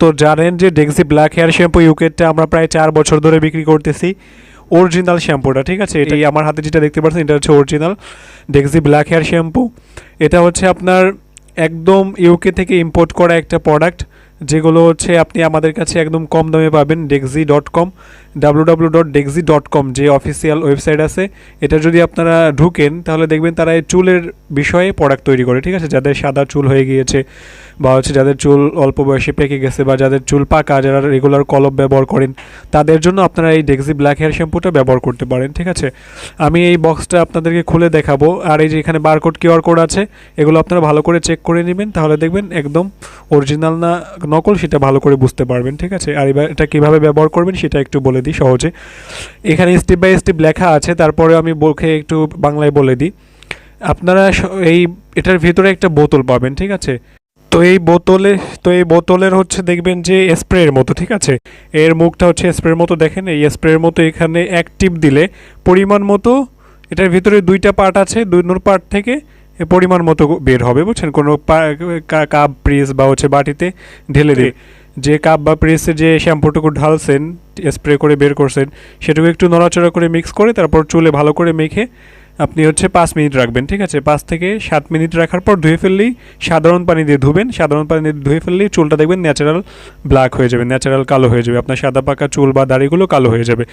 তো জানেন যে ডেক্সি ব্ল্যাক হেয়ার শ্যাম্পু ইউকেটটা আমরা প্রায় চার বছর ধরে বিক্রি করতেছি। অরিজিনাল শ্যাম্পুটা ঠিক আছে? এটাই আমার হাতে যেটা দেখতে পাচ্ছেন এটা হচ্ছে original Dexe black hair shampoo এটা হচ্ছে আপনার একদম ইউকে থেকে ইম্পোর্ট করা একটা প্রোডাক্ট যেগুলো হচ্ছে আপনি আমাদের কাছে একদম কম দামে পাবেন Dexe dot com W W dot Dexe dot com যে অফিসিয়াল ওয়েবসাইট আছে। এটা যদি আপনারা ঢুকেন, তাহলে দেখবেন তারা এই চুলের বিষয়ে প্রোডাক্ট তৈরি করে, ঠিক আছে? যাদের সাদা চুল হয়ে গিয়েছে বা হচ্ছে যাদের চুল অল্প বয়সে পেকে গেছে বা যাদের চুল পাকা, যারা রেগুলার কলপ ব্যবহার করেন, তাদের জন্য আপনারা এই ডেক্সি ব্ল্যাক হেয়ার শ্যাম্পুটা ব্যবহার করতে পারেন, ঠিক আছে? আমি এই বক্সটা আপনাদেরকে খুলে দেখাবো, আর এই যে এখানে বারকোড কিউআর কোড আছে, এগুলো আপনারা ভালো করে চেক করে নেবেন, তাহলে দেখবেন একদম অরিজিনাল না নকল সেটা ভালো করে বুঝতে পারবেন, ঠিক আছে? আর এবার এটা কীভাবে ব্যবহার করবেন সেটা একটু বলে দিই সহজে। এখানে স্টেপ বাই স্টেপ লেখা আছে, তারপরে আমি বলকে একটু বাংলায় বলে দিই। আপনারা এই, এটার ভিতরে একটা বোতল পাবেন, ঠিক আছে? তো এই বোতলে, তো এই বোতলের হচ্ছে দেখবেন যে স্প্রের মতো, ঠিক আছে? এর মুখটা হচ্ছে স্প্রের মতো, দেখেন? এই স্প্রের মতো এখানে এক টিপ দিলে পরিমাণ মতো, এটার ভিতরে দুইটা পার্ট আছে, দুই পার্ট থেকে পরিমাণ মতো বের হবে বুঝছেন? কোনো কাপ প্রেস বা হচ্ছে বাটিতে ঢেলে দিয়ে যে কাপ বা প্রেসে যে শ্যাম্পুটুকু ঢালছেন স্প্রে করে বের করছেন সেটুকু একটু নড়াচড়া করে মিক্স করে তারপর চুলে ভালো করে মেখে আপনি হচ্ছে পাঁচ মিনিট রাখবেন ঠিক আছে? পাঁচ থেকে সাত মিনিট রাখার পর ধুয়ে ফেললেই সাধারণ পানি দিয়ে ধুবেন সাধারণ পানি দিয়ে ধুয়ে ফেললেই চুলটা দেখবেন ন্যাচারাল ব্ল্যাক হয়ে যাবে ন্যাচারাল কালো হয়ে যাবে আপনার সাদা পাকা চুল বা দাড়িগুলো কালো হয়ে যাবে।